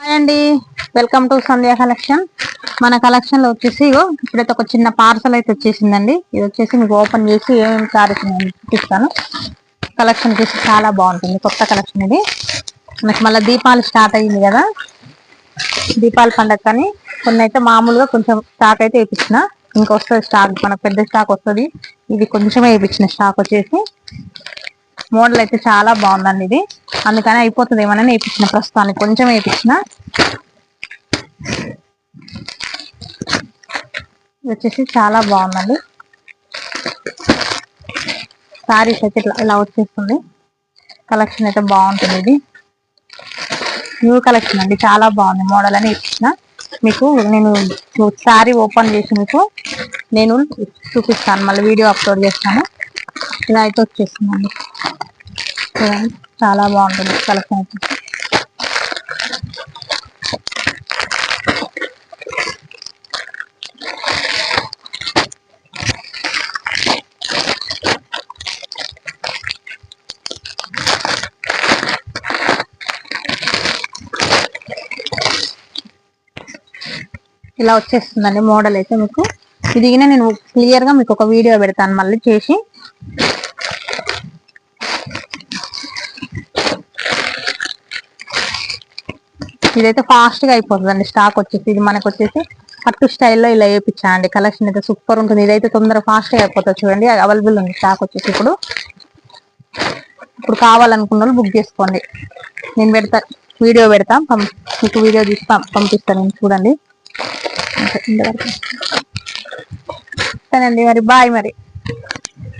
Hi అండి. Welcome to Sandhya collection మన కలెక్షన్లో వచ్చేసి ఇగో ఇప్పుడైతే ఒక చిన్న పార్సల్ అయితే వచ్చేసిందండి. ఇది వచ్చేసి మీకు ఓపెన్ చేసి ఏమేమి సారీస్ చూపిస్తాను. కలెక్షన్ వచ్చేసి చాలా బాగుంటుంది. కొత్త కలెక్షన్ ఇది. మనకి మళ్ళీ దీపాలు స్టార్ట్ అయ్యింది కదా. దీపాల పండగ కానీ కొన్ని అయితే మామూలుగా కొంచెం స్టాక్ అయితే వేయించిన ఇంకా వస్తుంది స్టాక్ మనకు పెద్ద స్టాక్ వస్తుంది. ఇది కొంచెమే వేయించిన స్టాక్ వచ్చేసి. మోడల్ అయితే చాలా బాగుందండి ఇది. అందుకని అయిపోతుంది ఏమని వేయించిన ప్రస్తుతానికి. కొంచెం వేయించిన వచ్చేసి చాలా బాగుందండి. సారీస్ అయితే ఇట్లా ఇలా వచ్చేస్తుంది. కలెక్షన్ అయితే బాగుంటుంది ఇది. న్యూ కలెక్షన్ అండి. చాలా బాగుంది మోడల్ అని ఇచ్చిన మీకు నేను సారీ ఓపెన్ చేసి మీకు నేను చూపిస్తాను. మళ్ళీ వీడియో అప్లోడ్ చేస్తాను. ఇలా అయితే వచ్చేస్తుందండి. చాలా బాగుంటుంది కలెక్షన్ అయితే. ఇలా వచ్చేస్తుందండి మోడల్ అయితే మీకు. ఇదిగిన నేను క్లియర్గా మీకు ఒక వీడియో పెడతాను మళ్ళీ చేసి. ఇదైతే ఫాస్ట్గా అయిపోతుందండి. స్టాక్ వచ్చేసి ఇది మనకు వచ్చేసి పట్టు స్టైల్లో ఇలా వేయించాండి కలెక్షన్ అయితే సూపర్ ఉంటుంది. ఇదైతే తొందరగా ఫాస్ట్గా అయిపోతుంది చూడండి. అవైలబుల్ ఉంది స్టాక్ వచ్చేసి ఇప్పుడు. ఇప్పుడు కావాలనుకున్న వాళ్ళు బుక్ చేసుకోండి. నేను పెడతా వీడియో పెడతాం మీకు వీడియో తీసి పంపిస్తాను నేను చూడండి. సరేనండి మరి బాయ్ మరి.